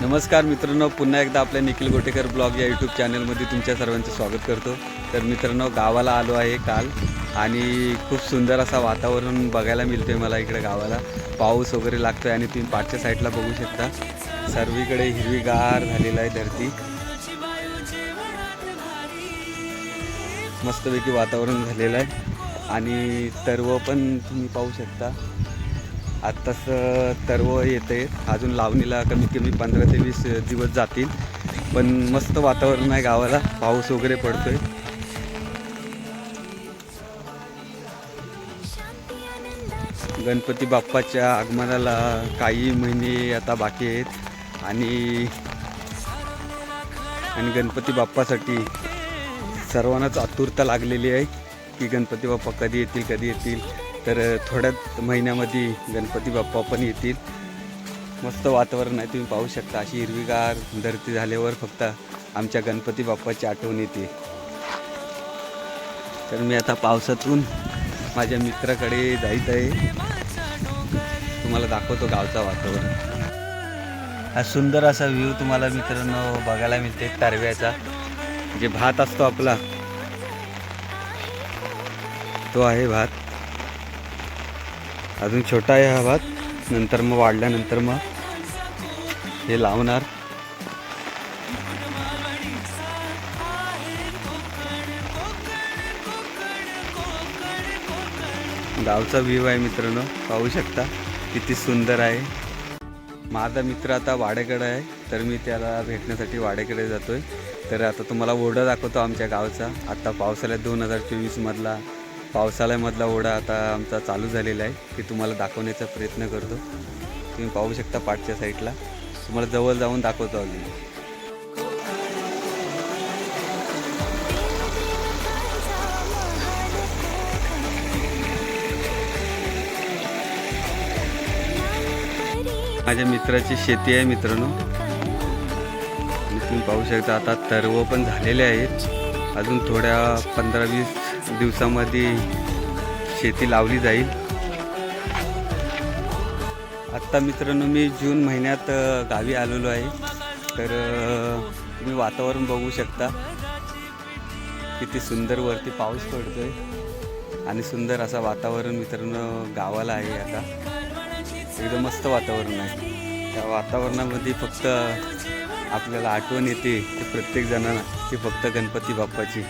नमस्कार मित्रांनो पुन्हा एकदा आपल्या निखिल गोटेकर ब्लॉग या यूट्यूब चॅनलमध्ये तुमच्या सर्वांचं स्वागत करतो. तर मित्रांनो गावाला आलो आहे काल आणि खूप सुंदर असा वातावरण बघायला मिळते मला इकडे गावाला. पाऊस वगैरे लागतो आहे आणि तुम्ही पाठच्या साईडला बघू शकता. सर्वीकडे हिरवीगार झालेलं आहे धरती. मस्तपैकी वातावरण झालेलं आहे. आणि तर्व पण तुम्ही पाहू शकता. आत्ताच तरव येते अजून लावणीला कमीत कमी पंधरा ते वीस दिवस जातील. पण मस्त वातावरण आहे गावाला. पाऊस वगैरे पडतोय. गणपती बाप्पाच्या आगमनाला काही महिने आता बाकी आहेत. आणि आणि गणपती बाप्पासाठी सर्वांनाच आतुरता लागलेली आहे की गणपती बाप्पा कधी येतील कधी येतील. तर थोड्याच महिन्यामध्ये गणपती बाप्पा पण येतील. मस्त वातावरण आहे तुम्ही पाहू शकता. अशी हिरवीगार धरती झाल्यावर फक्त आमच्या गणपती बाप्पाची आठवण येते. तर मी आता पावसातून माझ्या मित्राकडे जायचं आहे. तुम्हाला दाखवतो गावचा वातावरण. हा सुंदर असा व्ह्यू तुम्हाला मित्रांनो बघायला मिळते तारव्याचा. जे भात असतो आपला तो आहे भात. अजून छोटा आहे हा भात. नंतर मग वाढल्यानंतर मग हे लावणार. गावचा व्ह्यू आहे मित्रांनो. पाहू शकता किती सुंदर आहे. माझा मित्र आता वाडेकडे आहे तर मी त्याला भेटण्यासाठी वाड्याकडे जातोय. तर आता तुम्हाला ओढा दाखवतो आमच्या गावचा. आता पावसाळ्यात दोन हजार चोवीसमधला पावसाळ्यामधला ओढा आता आमचा चालू झालेला आहे ते तुम्हाला दाखवण्याचा प्रयत्न करतो. तुम्ही पाहू शकता पाठच्या साईडला. तुम्हाला जवळ जाऊन दाखवतो अगदी माझ्या मित्राची शेती आहे मित्रांनो. तुम्ही पाहू शकता आता तरव पण झालेले आहेत. अजून थोड्या पंधरा वीस दिवसामध्ये शेती लावली जाईल. आत्ता मित्रांनो मी जून महिन्यात गावी आलेलो आहे. तर तुम्ही वातावरण बघू शकता. किती सुंदर वरती पाऊस पडतोय. आणि सुंदर असा वातावरण मित्रांनो गावाला आहे आता. एकदम मस्त वातावरण आहे. त्या वातावरणामध्ये फक्त आपल्याला आठवण येते ते प्रत्येक जणांना ती फक्त गणपती बाप्पाची.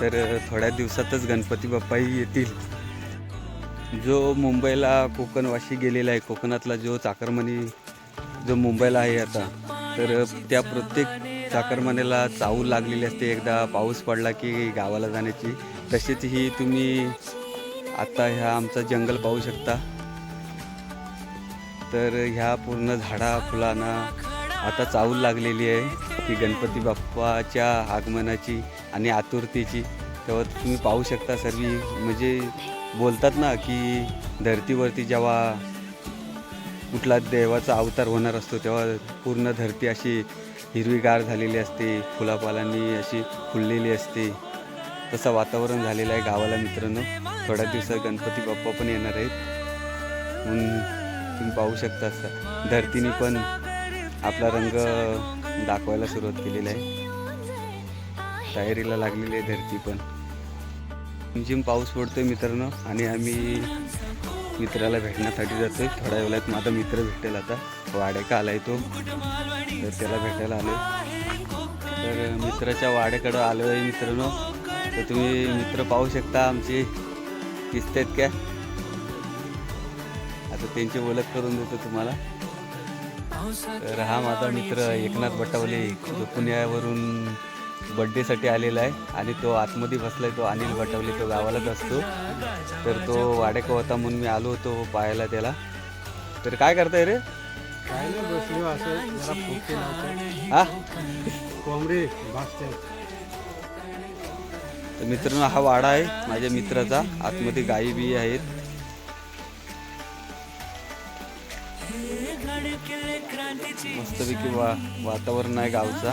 तर थोड्या दिवसातच गणपती बाप्पाही येतील. जो मुंबईला कोकणवाशी गेलेला आहे कोकणातला जो चाकरमणी जो मुंबईला आहे आता तर त्या प्रत्येक चाकरमानीला चावल लागलेली असते. एकदा पाऊस पडला की गावाला जाण्याची. तशीच ही तुम्ही आता ह्या आमचं जंगल पाहू शकता. तर ह्या पूर्ण झाडा फुलांना आता चाऊल लागलेली आहे की गणपती बाप्पाच्या आगमनाची. आणि आतुरतेची. तेव्हा तुम्ही पाहू शकता सर्व. म्हणजे बोलतात ना की धरतीवरती जेव्हा कुठला देवाचा अवतार होणार असतो तेव्हा पूर्ण धरती अशी हिरवीगार झालेली असते फुलापालांनी अशी फुललेली असते. तसं वातावरण झालेलं आहे गावाला मित्रांनो. थोड्या दिवसात गणपती बाप्पा पण येणार आहेत. म्हणून तुम्ही पाहू शकता असं. धरतीने पण आपला रंग दाखवायला सुरुवात केलेला आहे. तयारीला लागलेली आहे धरती पण. जिम पाऊस पडतोय मित्रांनो आणि आम्ही मित्राला भेटण्यासाठी जातोय. थोड्या वेळात माझा मित्र भेटेल आता. वाड्याका आलाय तो. तर त्याला भेटायला आलो तर मित्राच्या वाड्याकडं आलो आहे मित्रांनो. तर तुम्ही मित्र पाहू शकता आमचे. आहेत काय? आता त्यांची ओळख करून देतो तुम्हाला. तर हा माझा मित्र एकनाथ बटावले. जो पुण्यावरून बड्डेसाठी आलेला आहे आणि तो आतमध्ये बसलाय तो अनिल बटावले तो गावालाच असतो. तर तो वाडेक होता म्हणून मी आलो होतो पाहायला त्याला. तर काय करताय रे? काय नाही बसलो असं. हा? कोंबडी तर मित्रांनो हा वाडा आहे माझ्या मित्राचा. आतमध्ये गायी बी आहेत. मस्तपैकी वा वातावरण आहे गावचा.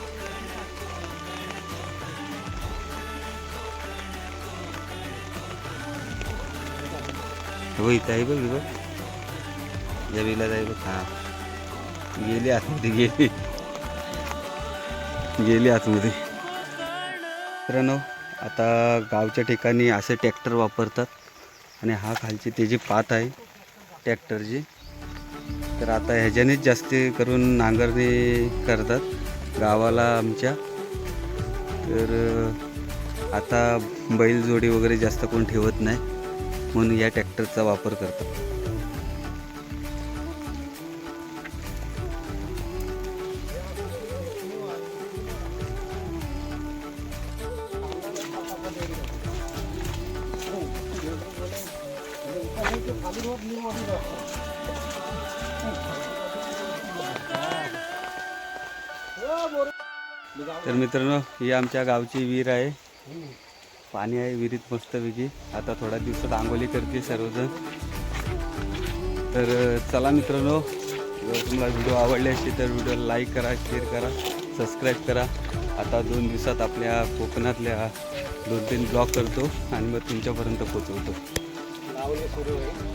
हो इथं आहे बघ बघ या बिला बघ हा। गेली आतमध्ये गेली। गेली आतमध्ये मित्रांनो आता गावच्या ठिकाणी असे ट्रॅक्टर वापरतात आणि हा खालची त्याची पात आहे ट्रॅक्टरची तर आता ह्याच्यानेच जास्त करून नांगरणी करतात गावाला आमच्या. तर आता बैलजोडी वगैरे जास्त कोण ठेवत नाही. म्हणून या ट्रॅक्टरचा वापर करतात. तर मित्रांनो ही आमच्या गावची विहीर आहे. पाणी आहे विहिरीत मस्तपैकी आता थोड्या दिवसात आंघोळी करते सर्वजण. तर चला मित्रांनो जर तुम्हाला व्हिडिओ आवडले असतील तर व्हिडिओला लाईक करा शेअर करा सबस्क्राईब करा. आता दोन दिवसात आपल्या कोकणातल्या दोन तीन ब्लॉग करतो आणि मग तुमच्यापर्यंत पोचवतो सुरू आहे.